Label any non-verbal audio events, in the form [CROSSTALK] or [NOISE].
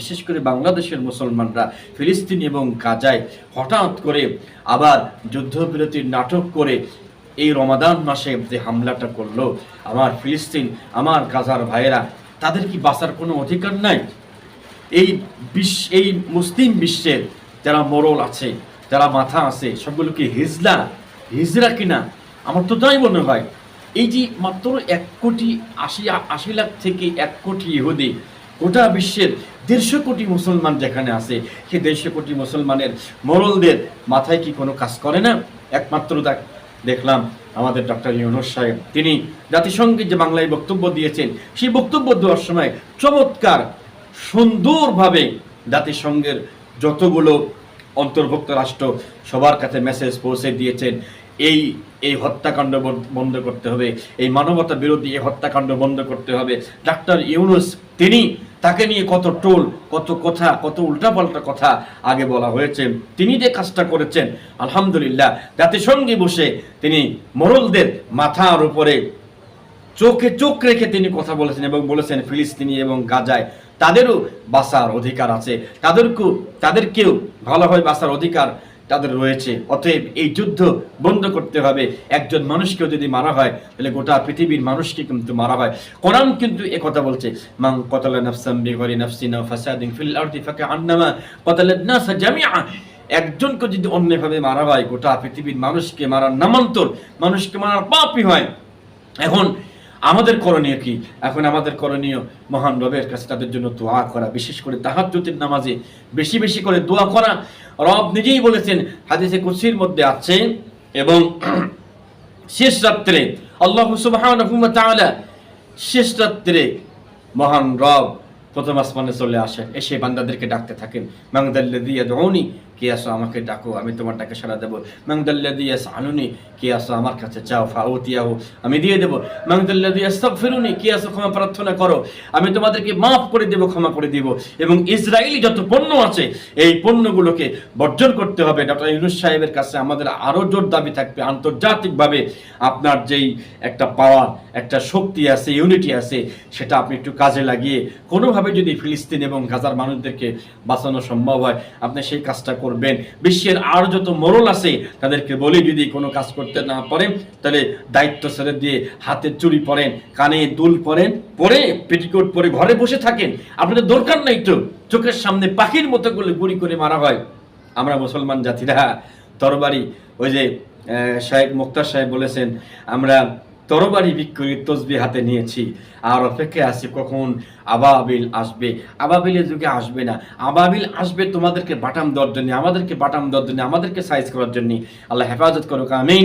বিশেষ করে বাংলাদেশের মুসলমানরা ফিলিস্তিন এবং গাজায় হঠাৎ করে আবার যুদ্ধবিরতির নাটক করে এই রমাদান মাসে যে হামলাটা করল, আমার ফিলিস্তিন, আমার গাজার ভাইয়েরা, তাদের কি বাঁচার কোনো অধিকার নাই? এই বিশ্ব এই মুসলিম বিশ্বের যারা মোরল আছে, যারা মাথা আছে, সবগুলো কি হিজলা? হিজরা কিনা? আমার তো তাই মনে হয়। এই যে মাত্র এক কোটি আশি আশি লাখ থেকে এক কোটি ইহুদি গোটা বিশ্বের দেড়শো কোটি মুসলমান যেখানে আছে, সেই দেড়শো কোটি মুসলমানের মোরলদের মাথায় কি কোনো কাজ করে না? একমাত্র দেখ দেখলাম আমাদের ডক্টর ইউনুস সাহেব। তিনি জাতিসংঘে যে বাংলায় বক্তব্য দিয়েছেন, সেই বক্তব্য দেওয়ার সময় চমৎকার, সুন্দরভাবে জাতিসংঘের যতগুলো অন্তর্ভুক্ত রাষ্ট্র সবার কাছে মেসেজ পৌঁছে দিয়েছেন, এই এই হত্যাকাণ্ড বন- বন্ধ করতে হবে, এই মানবতা বিরোধী এই হত্যাকাণ্ড বন্ধ করতে হবে। ডাক্তার ইউনুস, তিনি তাকে নিয়ে কত টোল, কত কথা, কত উল্টাপাল্টা কথা আগে বলা হয়েছে। তিনি যে কাজটা করেছেন, আলহামদুলিল্লাহ, জাতিসংঘে বসে তিনি মোরলদের মাথার উপরে চোখে চোখ রেখে তিনি কথা বলেছেন এবং বলেছেন, ফিলিস্তিনি এবং গাজায় তাদেরও বাসার অধিকার আছে। তাদেরকেও তাদেরকেও ভালোভাবে বাসার অধিকার তাদের রয়েছে। অতএব এই যুদ্ধ বন্ধ করতে হবে। একজন মানুষকেও যদি মারা হয়, তাহলে গোটা পৃথিবীর মানুষকে কিন্তু মারা হয়। কোরআন কিন্তু এ কথা বলছে মাং কতালা নাফসাম বিগরি নাফসিনা ফাসাদিন ফিল আরদি ফাকা আন্নামা জামিআ। একজনকে যদি অন্যভাবে মারা হয়, গোটা পৃথিবীর মানুষকে মারার নামান্তর, মানুষকে মারার পাপই হয়। এখন আমাদের করণীয় কি? এখন আমাদের করণীয় মহান রবের কাছে তাদের জন্য দোয়া করা, বিশেষ করে তাহাজ্জুদের নামাজে বেশি বেশি করে দোয়া করা। রব নিজেই বলেছেন, হাদিসে কুসির মধ্যে আছে এবং [CLEARS THROAT] শেষ রাত্রে আল্লাহ তাআলা শেষ রাত্রে মহান রব প্রথম আসমানে চলে আসেন। এসে বান্দাদেরকে ডাকতে থাকেন মাংদাল্লাদি ইয়াদউনি কে আসো আমাকে ডাকো, আমি তোমার ডাকে সাড়া দেবো। মাংদাল্লাদি ইয়াসআলুনি? কে আসো আমার কাছে চাও ফাউতিয়াহু আমি দিয়ে দেবো। মাংদাল্লাদি ইয়াস্তাগফিরুনি? কে আসো ক্ষমা প্রার্থনা করো। আমি তোমাদেরকে মাফ করে দেব, ক্ষমা করে দিব। এবং ইসরায়েলি যত পণ্য আছে, এই পণ্যগুলোকে বর্জন করতে হবে। ডক্টর ইউনুস সাহেবের কাছে আমাদের আরও জোর দাবি থাকবে। আন্তর্জাতিকভাবে আপনার যেই একটা পাওয়ার, একটা শক্তি আছে, ইউনিটি আছে, সেটা আপনি একটু কাজে লাগিয়ে কোনোভাবে যদি ফিলিস্তিন এবং গাজার মানুষদেরকে বাঁচানো সম্ভব হয়, আপনি সেই কাজটা করবেন। বিশ্বের আর যত মোরল আছে, তাদেরকে বলি, যদি কোনো কাজ করতে না পারেন, তাহলে দায়িত্ব ছেড়ে দিয়ে হাতে চুরি পরেন কানে দুল পরেন পরে পেটিকোট পরে ঘরে বসে থাকেন। আপনাদের দরকার নাই তো, চোখের সামনে পাখির মতো করে গুলি করে মারা হয়। আমরা মুসলমান জাতিরা, তরবারি, ওই যে শাহেদ মুক্তার সাহেব বলেছেন, আমরা তরবারি বিক্রি তসবি হাতে নিয়েছি। আর অপেক্ষায় আছি কখন আবাবিল আসবে। আবাবিলের যুগে আসবে না। আবাবিল আসবে তোমাদেরকে বাটাম দেওয়ার জন্য, আমাদেরকে বাটাম দেওয়ার জন্য, আমাদেরকে সাইজ করার জন্য। আল্লাহ হেফাজত করুক, আমিন।